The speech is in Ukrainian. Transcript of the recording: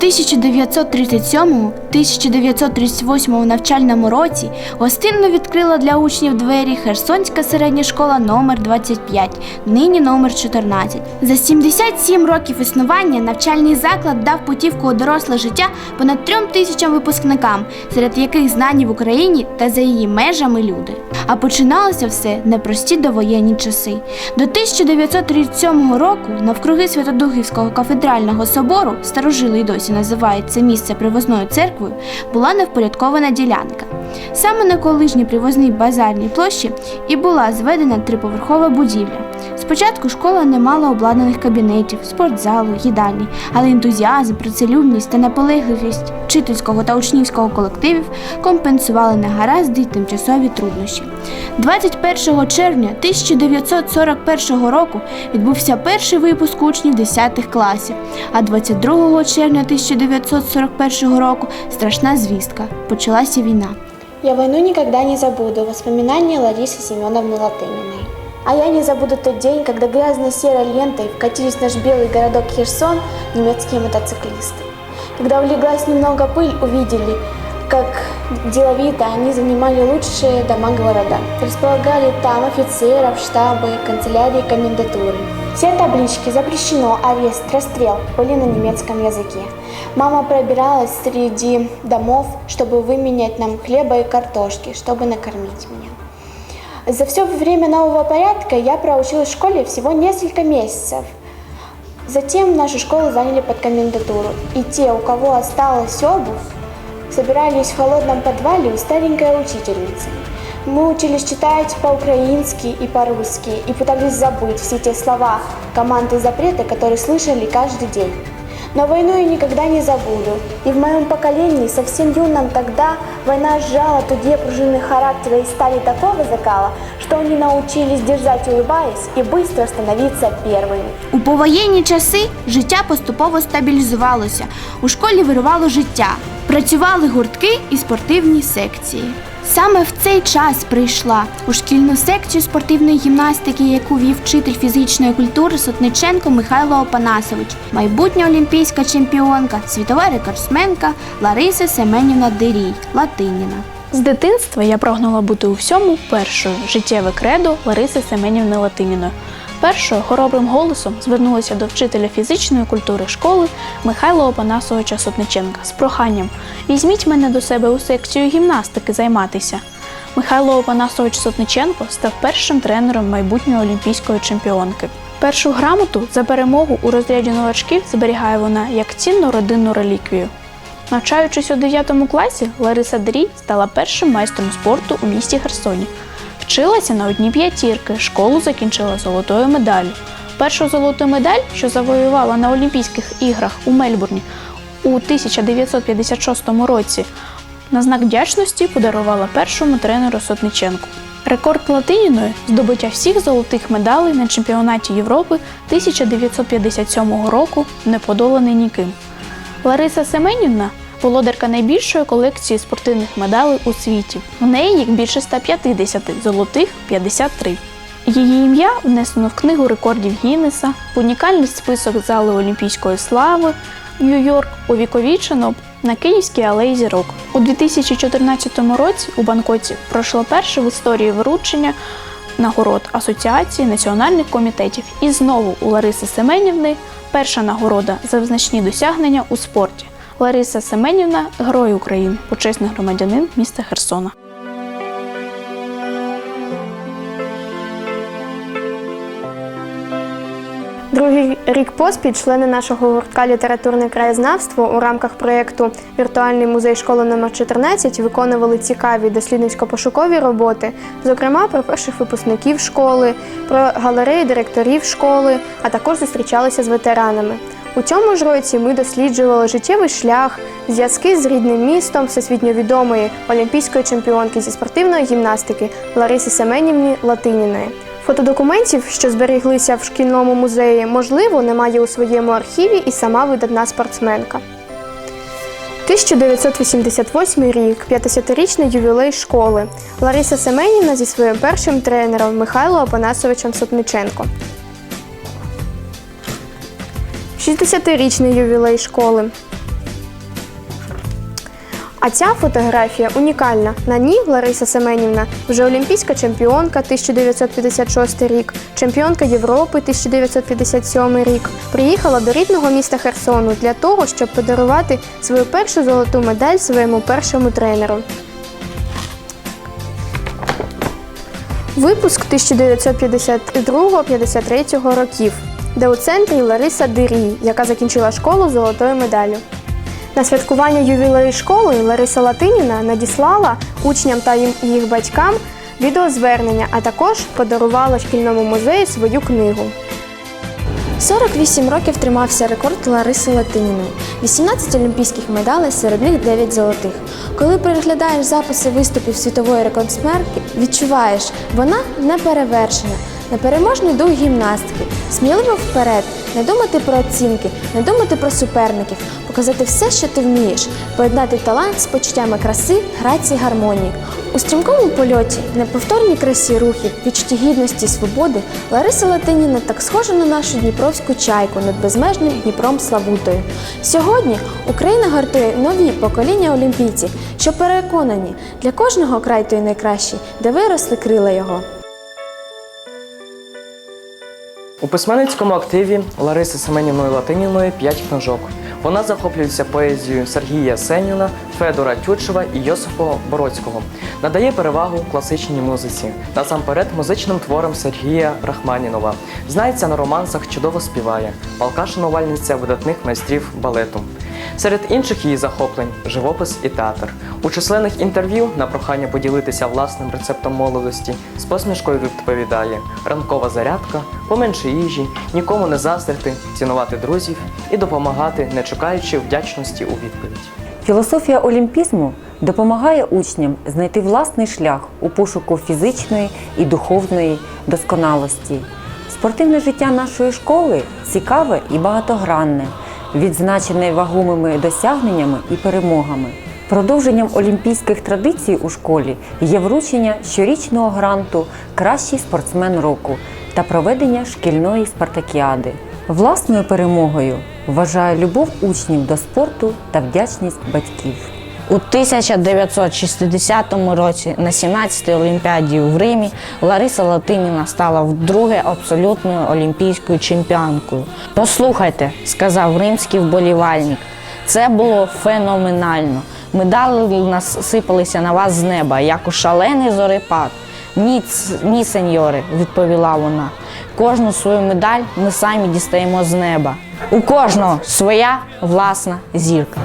далекому 1937-1938 навчальному році гостинно відкрила для учнів двері Херсонська середня школа номер 25, нині номер 14. За 77 років існування навчальний заклад дав путівку у доросле життя понад трьом тисячам випускникам, серед яких знані в Україні та за її межами люди. А починалося все непрості довоєнні часи. До 1937 року навкруги Святодухівського кафедрального собору, старожили й досі називають це місце привозною церквою, була невпорядкована ділянка. Саме на колишній привозній базарній площі і була зведена триповерхова будівля. Спочатку школа не мала обладнаних кабінетів, спортзалу, їдальні, але ентузіазм, працелюбність та наполегливість вчительського та учнівського колективів компенсували негаразди й тимчасові труднощі. 21 червня 1941 року відбувся перший випуск учнів 10 класів, а 22 червня 1941 року страшна звістка почалася війна. Я войну никогда не забуду. Воспоминания Ларисы Семеновны Латыниной. А я не забуду тот день, когда грязно-серой лентой вкатились в наш белый городок Херсон немецкие мотоциклисты. Когда улеглась немного пыль, увидели, как деловито они занимали лучшие дома города. Располагали там офицеров, штабы, канцелярии, комендатуры. Все таблички «Запрещено», «Арест», «Расстрел» были на немецком языке. Мама пробиралась среди домов, чтобы выменять нам хлеба и картошки, чтобы накормить меня. За все время нового порядка я проучилась в школе всего несколько месяцев. Затем нашу школу заняли под комендатуру, и те, у кого осталась обувь, собирались в холодном подвале у старенькой учительницы. Мы учились читать по-украински и по-русски и пытались забыть все те слова, команды и запреты, которые слышали каждый день. Но войну я никогда не забуду. И в моем поколении, совсем юном тогда, война сжала тугие пружины характера и стали такого закала, что они научились держать улыбаясь и быстро становиться первыми. У повоєнні часи життя поступово стабілізувалося. У школі вирувало життя, працювали гуртки і спортивні секції. Саме в цей час прийшла у шкільну секцію спортивної гімнастики, яку вів вчитель фізичної культури Сотниченко Михайло Опанасович, майбутня олімпійська чемпіонка, світова рекордсменка Лариса Семенівна Дирій, Латиніна. З дитинства я прагнула бути у всьому першою життєве кредо Лариси Семенівни Латиніної. Першою хоробрим голосом звернулася до вчителя фізичної культури школи Михайла Опанасовича Сотниченка з проханням Візьміть мене до себе у секцію гімнастики займатися. Михайло Опанасович Сотниченко став першим тренером майбутньої олімпійської чемпіонки. Першу грамоту за перемогу у розряді новачків зберігає вона як цінну родинну реліквію. Навчаючись у 9 класі, Лариса Дрій стала першим майстром спорту у місті Херсоні. Вчилася на одні п'ятірки, школу закінчила золотою медаллю. Першу золоту медаль, що завоювала на Олімпійських іграх у Мельбурні у 1956 році, на знак вдячності подарувала першому тренеру Сотниченку. Рекорд Латиніної здобуття всіх золотих медалей на чемпіонаті Європи 1957 року не подоланий ніким. Лариса Семенівна володарка найбільшої колекції спортивних медалей у світі. В неї їх більше 150, золотих 53. Її ім'я внесено в книгу рекордів Гіннеса, в унікальний список зали Олімпійської слави Нью-Йорк увіковічено на Київській алеї зірок. У 2014 році у Бангкоці пройшло перше в історії вручення нагород Асоціації національних комітетів. І знову у Лариси Семенівни перша нагорода за значні досягнення у спорті. Лариса Семенівна Герой України, почесний громадянин міста Херсона. Другий рік поспіль члени нашого гуртка літературне краєзнавство у рамках проєкту Віртуальний музей школи номер 14 виконували цікаві дослідницько-пошукові роботи, зокрема про перших випускників школи, про галереї директорів школи, а також зустрічалися з ветеранами. У цьому ж році ми досліджували життєвий шлях, зв'язки з рідним містом всесвітньо відомої олімпійської чемпіонки зі спортивної гімнастики Лариси Семенівні Латиніної. Фотодокументів, що зберіглися в шкільному музеї, можливо, немає у своєму архіві і сама видатна спортсменка. 1988 рік, 50-річний ювілей школи. Лариса Семенівна зі своїм першим тренером Михайло Опанасовичем Сотниченко. В 60-річний ювілей школи. А ця фотографія унікальна. На ній Лариса Семенівна вже олімпійська чемпіонка 1956 рік, чемпіонка Європи 1957 рік. Приїхала до рідного міста Херсону для того, щоб подарувати свою першу золоту медаль своєму першому тренеру. Випуск 1952-53 років, де у центрі Лариса Дирій, яка закінчила школу золотою медаллю. На святкування ювілею школи Лариса Латиніна надіслала учням та їм- їх батькам відеозвернення, а також подарувала шкільному музею свою книгу. 48 років тримався рекорд Лариси Латиніної. 18 олімпійських медалей, серед них 9 золотих. Коли переглядаєш записи виступів світової рекордсмерки, відчуваєш, вона неперевершена, непереможний дух гімнастки, сміливо вперед, не думати про оцінки, не думати про суперників, показати все, що ти вмієш, поєднати талант з почуттями краси, грації, гармонії. У стрімкому польоті, неповторній красі рухів, відчутті гідності і свободи, Лариса Латиніна так схожа на нашу дніпровську чайку над безмежним Дніпром Славутою. Сьогодні Україна гартує нові покоління олімпійців, що переконані, для кожного край той найкращий, де виросли крила його. У письменницькому активі Лариси Семенівної Латиніної п'ять книжок. Вона захоплюється поезією Сергія Сеніна, Федора Тютчева і Йосифа Бородського. Надає перевагу класичній музиці, насамперед музичним творам Сергія Рахманінова. Знається на романсах, чудово співає, палка шанувальниця видатних майстрів балету. Серед інших її захоплень живопис і театр. У численних інтерв'ю на прохання поділитися власним рецептом молодості з посмішкою відповідає: ранкова зарядка, поменше їжі, нікому не заздрити, цінувати друзів і допомагати, не чекаючи вдячності у відповідь. Філософія олімпізму допомагає учням знайти власний шлях у пошуку фізичної і духовної досконалості. Спортивне життя нашої школи цікаве і багатогранне, відзначене вагомими досягненнями і перемогами. Продовженням олімпійських традицій у школі є вручення щорічного гранту Кращий спортсмен року та проведення шкільної спартакіади. Власною перемогою вважає любов учнів до спорту та вдячність батьків. У 1960 році на 17-й Олімпіаді в Римі Лариса Латиніна стала вдруге абсолютною олімпійською чемпіонкою. Послухайте, сказав римський вболівальник, це було феноменально. Медалі насипалися на вас з неба, як у шалений зорепад. Ні, ні, сеньори, відповіла вона. Кожну свою медаль ми самі дістаємо з неба. У кожного своя власна зірка.